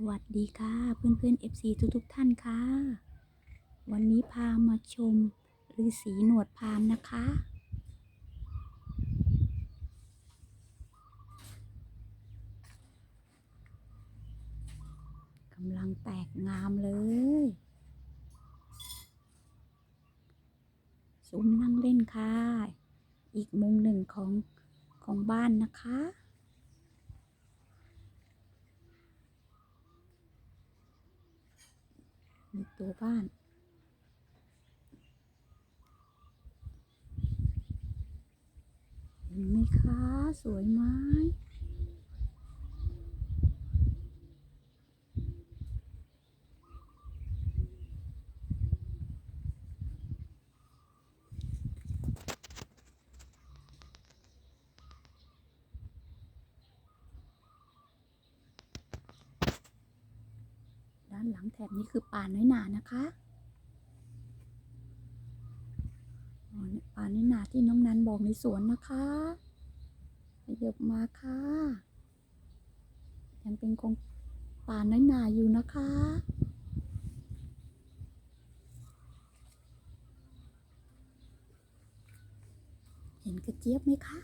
สวัสดีค่ะเพื่อนเพื่อน FC ทุกทุกท่านค่ะ วันนี้พามาชมฤาษีหนวดพามนะคะ กำลังแตกงามเลยซุ้มนั่งเล่นค่ะ อีกมุมหนึ่งของของบ้านนะคะ ตัวบ้าน เห็นไหมคะ สวยไหมานหลังแถบนี้คือป่าน้อยหนานะคะอ๋อป่าน้อยหนาที่น้องนันบอกในสวนนะคะขยบมาค่ะ ยังเป็นคงป่าน้อยหนาอยู่นะคะเห็นกระเจี๊ยบไหมคะ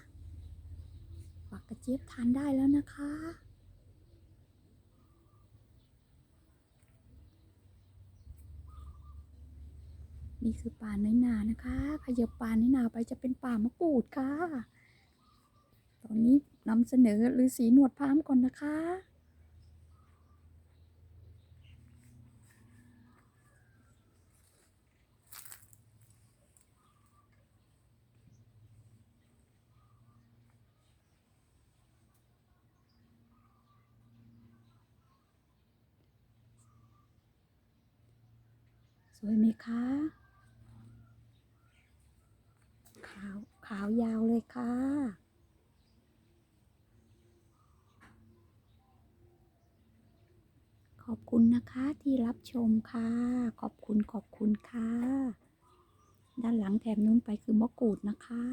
ปักกระเจี๊ยบทานได้แล้วนะคะ นี่คือป่าน้อยนานะคะขยับป่าน้อยนาไปจะเป็นป่ามะกรูดค่ะ ตอนนี้นำเสนอฤาษีหนวดพามก่อนนะคะ สวยไหมคะ ขาวขาว ยาวเลยค่ะ ขอบคุณนะคะที่รับชมค่ะ ขอบคุณขอบคุณค่ะ ด้านหลังแถบนู้นไปคือมะกรูดนะคะ